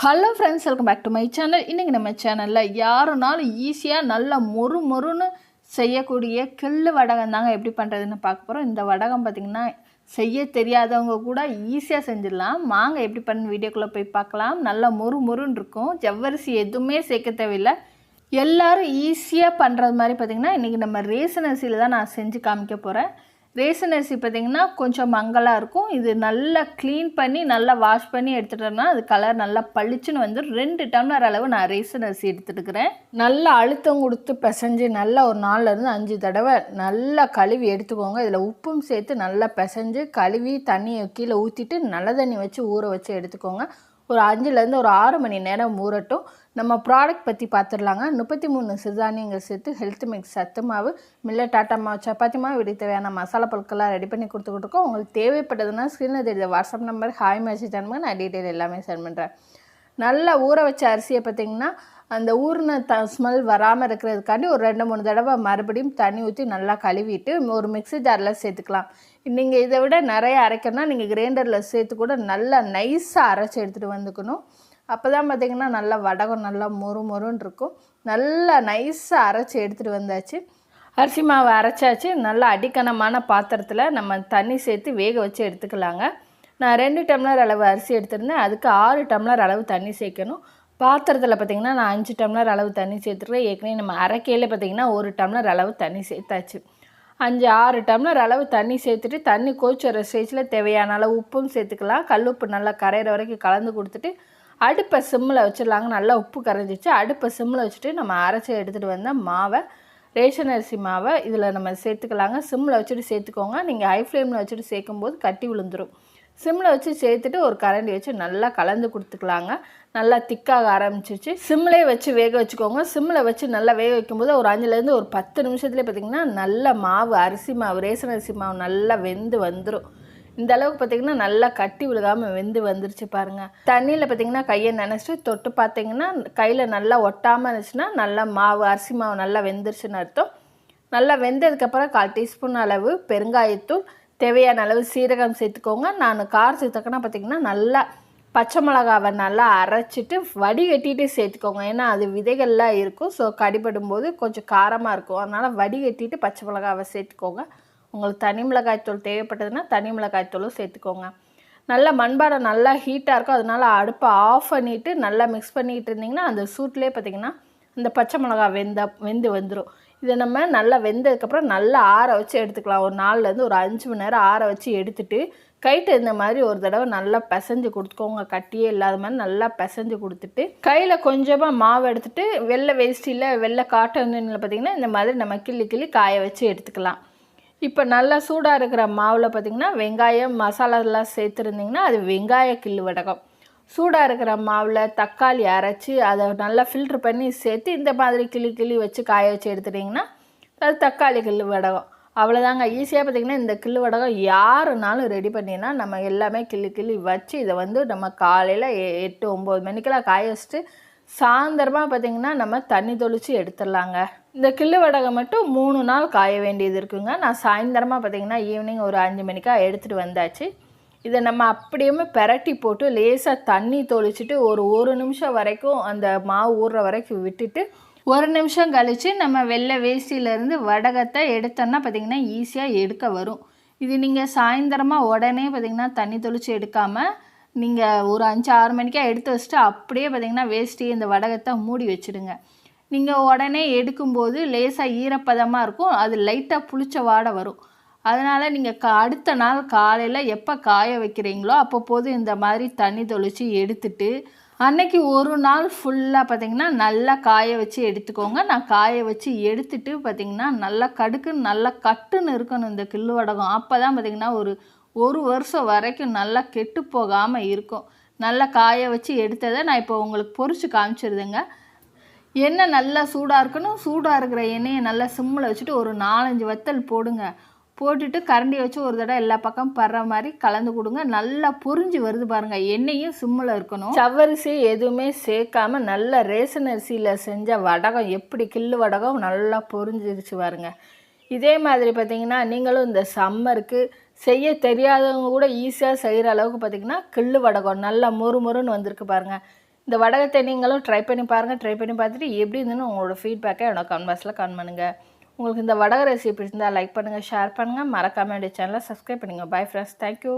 Hello friends welcome back to my channel இன்றைக்கி நம்ம சேனலில் யாருனாலும் ஈஸியாக நல்ல மொறு மொறுன்னு செய்யக்கூடிய கிள்ளு வடகம் தாங்க எப்படி பண்ணுறதுன்னு பார்க்க போகிறோம் இந்த வடகம் பார்த்திங்கன்னா செய்ய தெரியாதவங்க கூட ஈஸியாக செஞ்சிடலாம். வாங்க எப்படி பண்ணு வீடியோக்குள்ளே போய் பார்க்கலாம். நல்லா மொறு மொறுன்னு இருக்கும். ஜவ்வரிசி எதுவுமே சேர்க்க தேவையில்லை. எல்லோரும் ஈஸியாக பண்ணுறது மாதிரி பார்த்திங்கன்னா இன்றைக்கி நம்ம ரேசன் அரிசியில் தான் நான் செஞ்சு காமிக்க போகிறேன் ரேசன் அரிசி பார்த்திங்கன்னா கொஞ்சம் மங்கலாக இருக்கும். இது நல்லா க்ளீன் பண்ணி நல்லா வாஷ் பண்ணி எடுத்துட்டோம்னா அது கலர் நல்லா பளிச்சுன்னு வந்து ரெண்டு டம்ளர் அளவு நான் ரேசன் அரிசி எடுத்துட்டுக்கிறேன் நல்லா அழுத்தம் கொடுத்து பிசைஞ்சு நல்லா ஒரு நாலுலேருந்து அஞ்சு தடவை நல்லா கழுவி எடுத்துக்கோங்க. இதில் உப்பும் சேர்த்து நல்லா பிசைஞ்சு கழுவி தண்ணியை கீழே ஊற்றிட்டு நல்ல தண்ணி வச்சு ஊற வச்சு எடுத்துக்கோங்க. ஒரு அஞ்சுலேருந்து ஒரு ஆறு மணி நேரம் ஊறட்டும். நம்ம ப்ராடக்ட் பற்றி பார்த்துடலாங்க முப்பத்தி மூணு சிறுதானியங்கள் சேர்த்து ஹெல்த் மிக்ஸ் சத்து மாவு மில்லட் டாட்டா மாவு சப்பாத்தி மாவு இப்படி தேவையான மசாலா பொருட்கள்லாம் ரெடி பண்ணி கொடுத்துக்கிட்டு இருக்கோம் உங்களுக்கு தேவைப்பட்டதுன்னா ஸ்க்ரீனில் தெரியுது. வாட்ஸ்அப் நம்பர் ஹாய் மெசேஜ் அனுப்புங்க நான் டீட்டெயில் எல்லாமே சென்ட் பண்ணுறேன் நல்லா ஊற வச்ச அரிசியை பார்த்திங்கன்னா அந்த ஊர்ன த ஸ்மெல் வராமல் இருக்கிறதுக்காண்டி ஒரு ரெண்டு மூணு தடவை மறுபடியும் தண்ணி ஊற்றி நல்லா கழுவிட்டு ஒரு மிக்ஸி ஜாரில் சேர்த்துக்கலாம். நீங்கள் இதை விட நிறைய அரைக்கணும்னா நீங்கள் கிரைண்டரில் சேர்த்து கூட நல்லா நைஸாக அரைச்சி எடுத்துகிட்டு வந்துக்கணும். அப்போ தான் பார்த்திங்கன்னா நல்லா வடகம் நல்லா மொறு மொறுன்னு இருக்கும். நல்லா நைஸாக அரைச்சி எடுத்துகிட்டு வந்தாச்சு. அரிசி மாவு அரைச்சாச்சு. நல்லா அடிக்கணமான பாத்திரத்தில் நம்ம தண்ணி சேர்த்து வேக வச்சு எடுத்துக்கலாங்க. நான் ரெண்டு டம்ளர் அளவு அரிசி எடுத்திருந்தேன். அதுக்கு ஆறு டம்ளர் அளவு தண்ணி சேர்க்கணும். பாத்திரத்தில் பார்த்திங்கன்னா நான் அஞ்சு டம்ளர் அளவு தண்ணி சேர்த்துருக்கேன். ஏற்கனவே நம்ம அரைக்கையில் பார்த்திங்கன்னா ஒரு டம்ளர் அளவு தண்ணி சேர்த்தாச்சு. அஞ்சு ஆறு டம்ளர் அளவு தண்ணி சேர்த்துட்டு தண்ணி கொதிச்சு வர ஸ்டேஜில் தேவையான அளவு உப்பும் சேர்த்துக்கலாம். கல் உப்பு நல்லா கரையிற வரைக்கும் கலந்து கொடுத்துட்டு அடுப்பை சிம்மில் வச்சிடலாங்க. நல்லா உப்பு கரைஞ்சிச்சு. அடுப்பை சிம்மில் வச்சுட்டு நம்ம அரைச்சி எடுத்துகிட்டு வந்த மாவை ரேஷன் அரிசி மாவை இதில் நம்ம சேர்த்துக்கலாங்க. சிம்மில் வச்சுட்டு சேர்த்துக்கோங்க. நீங்கள் ஹை ஃப்ளேமில் வச்சுட்டு சேர்க்கும்போது கட்டி விழுந்துடும் சிம்மில் வச்சு சேர்த்துட்டு ஒரு கரண்டி வச்சு நல்லா கலந்து கொடுத்துக்கலாங்க. நல்லா திக்காக ஆரம்பிச்சிச்சு சிம்மிலே வச்சு வேக வச்சுக்கோங்க. சிம்மில் வச்சு நல்லா வேக வைக்கும்போது ஒரு அஞ்சுலேருந்து ஒரு பத்து நிமிஷத்துலேயே பார்த்திங்கன்னா நல்ல மாவு அரிசி மாவு ரேஷன் அரிசி மாவு நல்லா வெந்து வந்துடும் இந்த அளவுக்கு பார்த்திங்கன்னா நல்லா கட்டி விழுகாமல் வெந்து வந்துருச்சு பாருங்கள் தண்ணியில் பார்த்திங்கன்னா கையை நினச்சிட்டு தொட்டு பார்த்தீங்கன்னா கையில் நல்லா ஒட்டாமல் இருந்துச்சுன்னா நல்லா மாவு அரிசி மாவு நல்லா வெந்துருச்சுன்னு அர்த்தம். நல்லா வெந்ததுக்கப்புறம் கால் டீஸ்பூன் அளவு பெருங்காயத்தூள் தேவையான அளவு சீரகம் சேர்த்துக்கோங்க. நான் கார் சேர்த்துக்கன்னா பார்த்திங்கன்னா நல்லா பச்சை மிளகாவை நல்லா அரைச்சிட்டு வடிகட்டிட்டு சேர்த்துக்கோங்க. ஏன்னா அது விதைகள்லாம் இருக்கும். ஸோ கடிபடும் போது கொஞ்சம் காரமாக இருக்கும். அதனால் வடிகட்டிட்டு பச்சை மிளகாவை சேர்த்துக்கோங்க. உங்களுக்கு தனி மிளகாய்த்தூள் தேவைப்பட்டதுன்னா தனி மிளகாய்த்தூளும் சேர்த்துக்கோங்க. நல்லா மண்பாடம் நல்லா ஹீட்டாக இருக்கும். அதனால் அடுப்பை ஆஃப் பண்ணிவிட்டு நல்லா மிக்ஸ் பண்ணிகிட்டு இருந்திங்கன்னா அந்த சூட்லேயே பார்த்திங்கன்னா இந்த பச்சை மிளகா வெந்த வெந்து வந்துடும் இதை நம்ம நல்லா வெந்ததுக்கப்புறம் நல்லா ஆற வச்சு எடுத்துக்கலாம். ஒரு நாலுலேருந்து ஒரு அஞ்சு மணி நேரம் ஆற வச்சு எடுத்துட்டு கைட்டு இந்த மாதிரி ஒரு தடவை நல்லா பிசைஞ்சு கொடுத்துக்கோங்க. கட்டியே இல்லாத மாதிரி நல்லா பிசைஞ்சு கொடுத்துட்டு கையில் கொஞ்சமாக மாவு எடுத்துகிட்டு வெள்ளை வேஷ்டியில் வெள்ளை காட்டன் பார்த்திங்கன்னா இந்த மாதிரி நம்ம கிள்ளி கிள்ளி காய வச்சு எடுத்துக்கலாம். இப்போ நல்லா சூடாக இருக்கிற மாவில் பார்த்திங்கன்னா வெங்காயம் மசாலாலாம் சேர்த்துருந்திங்கன்னா அது வெங்காய கிள்ளு வடகம். சூடாக இருக்கிற மாவில் தக்காளி அரைச்சி அதை நல்லா ஃபில்ட்ரு பண்ணி சேர்த்து இந்த மாதிரி கிளி கிளி வச்சு காய வச்சு எடுத்துட்டிங்கன்னா அது தக்காளி கிள்ளு வடகம். அவ்வளோதாங்க ஈஸியாக பார்த்திங்கன்னா இந்த கிள்ளு வடகம் யாருனாலும் ரெடி பண்ணினா நம்ம எல்லாமே கிள்ளி கிள்ளி வச்சு இதை வந்து நம்ம காலையில் எட்டு ஒம்பது மணிக்கெல்லாம் காய வச்சுட்டு சாயந்தரமாக பார்த்திங்கன்னா நம்ம தண்ணி தொளித்து எடுத்துடலாங்க. இந்த கிள்ளு வடகை மட்டும் மூணு நாள் காய வேண்டியது இருக்குங்க. நான் சாயந்தரமாக பார்த்திங்கன்னா ஈவினிங் ஒரு அஞ்சு மணிக்காக எடுத்துகிட்டு வந்தாச்சு. இதை நம்ம அப்படியுமே பெரட்டி போட்டு லேசாக தண்ணி தொளிச்சுட்டு ஒரு ஒரு நிமிஷம் வரைக்கும் அந்த மாவு ஊறுற வரைக்கும் விட்டுட்டு ஒரு நிமிஷம் கழித்து நம்ம வெள்ளை வேஷ்டியிலேருந்து வடகத்தை எடுத்தோன்னா பார்த்திங்கன்னா ஈஸியாக எடுக்க வரும். இது நீங்கள் சாயந்தரமாக உடனே பார்த்திங்கன்னா தண்ணி தொளித்து எடுக்காமல் நீங்கள் ஒரு அஞ்சு ஆறு மணிக்காக எடுத்து வச்சுட்டு அப்படியே பார்த்திங்கன்னா வேஷ்டி இந்த வடகத்தை மூடி வச்சுடுங்க. நீங்கள் உடனே எடுக்கும்போது லேசாக ஈரப்பதமாக இருக்கும். அது லைட்டாக புளிச்ச வாடை வரும். அதனால் நீங்கள் கா அடுத்த நாள் காலையில் எப்போ காய வைக்கிறீங்களோ அப்போ போது இந்த மாதிரி தண்ணி தொளித்து எடுத்துட்டு அன்னைக்கு ஒரு நாள் ஃபுல்லாக பார்த்திங்கன்னா நல்லா காய வச்சு எடுத்துக்கோங்க. நான் காய வச்சு எடுத்துட்டு பார்த்திங்கன்னா நல்லா கடுக்குன்னு நல்லா கட்டுன்னு இருக்கணும் இந்த கில்லு வடகம். அப்போ தான் பார்த்திங்கன்னா ஒரு ஒரு வருஷம் வரைக்கும் நல்லா கெட்டு போகாமல் இருக்கும். நல்லா காய வச்சு எடுத்ததை நான் இப்போ உங்களுக்கு பொறிச்சு காமிச்சிருதுங்க. எண்ணெய் நல்லா சூடாக இருக்கணும். சூடாக இருக்கிற எண்ணெயை நல்லா சிம்மில் வச்சுட்டு ஒரு நாலஞ்சு வத்தல் போடுங்க. போட்டுட்டு கரண்டி வச்சு ஒரு தடவை எல்லா பக்கம் படுற மாதிரி கலந்து கொடுங்க. நல்லா பொரிஞ்சு வருது பாருங்கள் எண்ணெயும் சிம்மில் இருக்கணும். சவரிசி எதுவுமே சேர்க்காம நல்ல ரேசன் அரிசியில் செஞ்ச வடகம் எப்படி கில்லு வடகம் நல்லா பொறிஞ்சிருச்சு பாருங்க. இதே மாதிரி பார்த்தீங்கன்னா நீங்களும் இந்த சம்மருக்கு செய்ய தெரியாதவங்க கூட ஈஸியாக செய்கிற அளவுக்கு பார்த்திங்கன்னா கிள்ளு வடகம் நல்லா மொறு மொறுன்னு வந்திருக்கு பாருங்கள் இந்த வடகத்தை நீங்களும் ட்ரை பண்ணி பாருங்கள் ட்ரை பண்ணி பார்த்துட்டு எப்படி இருந்துன்னு உங்களோட ஃபீட்பேக்கை என்னோட கமெண்ட் பாக்ஸில் கமெண்ட் பண்ணுங்கள் உங்களுக்கு இந்த வடக ரெசிபி இருந்தால் லைக் பண்ணுங்கள் ஷேர் பண்ணுங்கள் மறக்காமல் என்னுடைய சேனலை சப்ஸ்கிரைப் பண்ணுங்கள் பை ஃப்ரெண்ட்ஸ் தேங்க்யூ